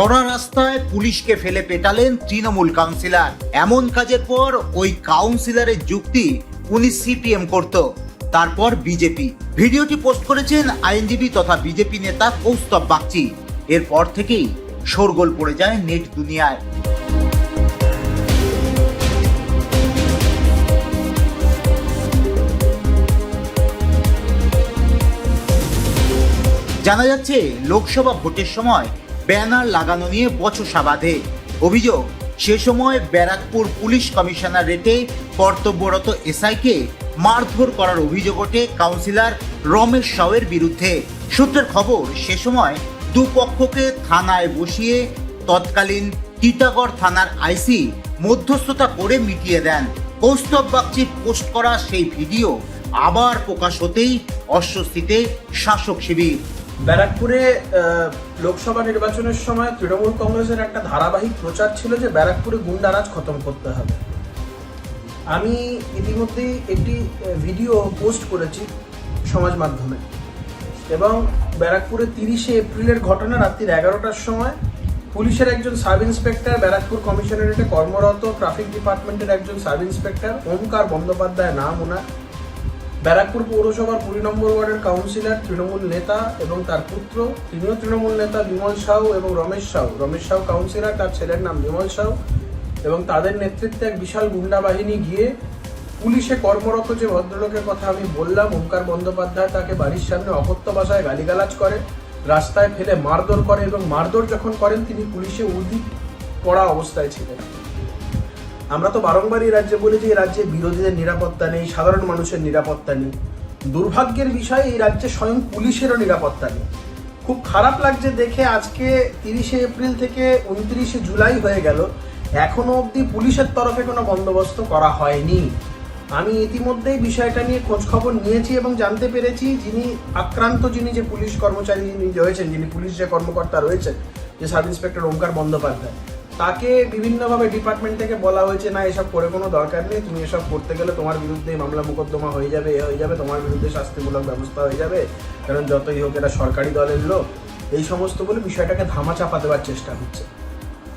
খরা রাস্তায় পুলিশকে ফেলে পেটালেন তৃণমূল কাউন্সিলর। এমন কাজের পর ওই কাউন্সিলরের যুক্তি উনি সিপিএম করত, তারপর বিজেপি। ভিডিওটি পোস্ট করেছেন আইনজীবী তথা বিজেপি নেতা কৌস্তব বাগচি। এরপর থেকেই শোরগোল পড়ে যায় নেট দুনিয়ায়। জানা যাচ্ছে, লোকসভা ভোটের সময় ব্যানার লাগানো নিয়ে বচসা বাঁধে। অভিযোগ, সে সময় ব্যারাকপুর পুলিশ কমিশনার রেটে কর্তব্যরত এসআইকে মারধর করার অভিযোগ ওঠে কাউন্সিলর রমেশ সাউয়ের বিরুদ্ধে। সূত্রের খবর, সে সময় দুপক্ষকে থানায় বসিয়ে তৎকালীন টিটাগড় থানার আইসি মধ্যস্থতা করে মিটিয়ে দেন। কৌস্তব বাগচির পোস্ট করা সেই ভিডিও আবার প্রকাশ হতেই অস্বস্তিতে শাসক শিবির। ব্যারাকপুরে লোকসভা নির্বাচনের সময় তৃণমূল কংগ্রেসের একটা ধারাবাহিক প্রচার ছিল যে ব্যারাকপুরে গুন্ডারাজ খতম করতে হবে। আমি ইতিমধ্যেই একটি ভিডিও পোস্ট করেছি সমাজ মাধ্যমে এবং ব্যারাকপুরে তিরিশে এপ্রিলের ঘটনা রাত্রির এগারোটার সময় পুলিশের একজন সাব ইন্সপেক্টর, ব্যারাকপুর কমিশনারেটে কর্মরত ট্রাফিক ডিপার্টমেন্টের একজন সাব ইন্সপেক্টর, ওমকার বন্দ্যোপাধ্যায় নাম ওনার। ব্যারাকপুর পৌরসভার কুড়ি নম্বর ওয়ার্ডের কাউন্সিলর, তৃণমূল নেতা এবং তার পুত্র, তিনিও তৃণমূল নেতা বিমল সাউ এবং রমেশ সাউ। রমেশ সাউ কাউন্সিলর, তার ছেলের নাম বিমল সাউ এবং তাদের নেতৃত্বে এক বিশাল গুন্ডা বাহিনী গিয়ে পুলিশে কর্মরত যে ভদ্রলোকের কথা আমি বললাম, ওমকার বন্দ্যোপাধ্যায় তাকে বাড়ির সামনে অকথ্য ভাষায় গালিগালাজ করে, রাস্তায় ফেলে মারধর করে এবং মারধর যখন করেন, তিনি পুলিশে উর্দি পড়া অবস্থায় ছিলেন। আমরা তো বারংবার এই রাজ্যে বলি যে এই রাজ্যে বিরোধীদের নিরাপত্তা নেই, সাধারণ মানুষের নিরাপত্তা নেই। দুর্ভাগ্যের বিষয়, এই রাজ্যে স্বয়ং পুলিশেরও নিরাপত্তা নেই। খুব খারাপ লাগছে দেখে আজকে তিরিশে এপ্রিল থেকে উনত্রিশে জুলাই হয়ে গেল। এখনও অবধি পুলিশের তরফে কোনো বন্দোবস্ত করা হয়নি। আমি ইতিমধ্যেই বিষয়টা নিয়ে খোঁজখবর নিয়েছি এবং জানতে পেরেছি যিনি আক্রান্ত, যিনি যে পুলিশ কর্মচারী যিনি রয়েছেন যিনি পুলিশ যে কর্মকর্তা রয়েছেন, যে সাব ইন্সপেক্টর ওমকার বন্দ্যোপাধ্যায় তাকে বিভিন্নভাবে ডিপার্টমেন্ট থেকে বলা হয়েছে, না, এসব করে কোনো দরকার নেই। তুমি এসব করতে গেলে তোমার বিরুদ্ধে মামলা মোকদ্দমা হয়ে যাবে, এ হয়ে যাবে, তোমার বিরুদ্ধে শাস্তিমূলক ব্যবস্থা হয়ে যাবে। কারণ যতই হোক এরা সরকারি দলের লোক। এই সমস্ত বলে বিষয়টাকে ধামা চাপা দেওয়ার চেষ্টা হচ্ছে।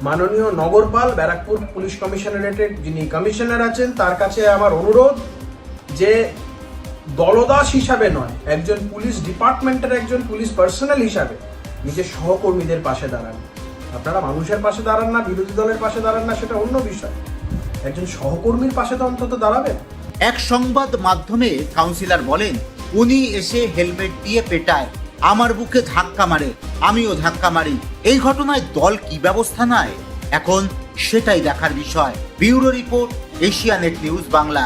মাননীয় নগরপাল, ব্যারাকপুর পুলিশ কমিশনারেটের যিনি কমিশনার আছেন, তার কাছে আমার অনুরোধ যে দলদাস হিসাবে নয়, একজন পুলিশ ডিপার্টমেন্টের একজন পুলিশ পার্সোনাল হিসাবে নিজের সহকর্মীদের পাশে দাঁড়ান। আপনারা মানুষের পাশে দাঁড়ান না, বিরোধী দলের পাশে দাঁড়ান না, সেটা অন্য বিষয়। একজন সহকর্মীর পাশে তো অন্তত দাঁড়াবেন। এক সংবাদ মাধ্যমে কাউন্সিলর বলেন, উনি এসে হেলমেট দিয়ে পেটায়, আমার বুকে ধাক্কা মারে, আমিও ধাক্কা মারি। এই ঘটনায় দল কি ব্যবস্থা নেয়? এখন সেটাই দেখার বিষয়। Bureau report Asianet News Bangla.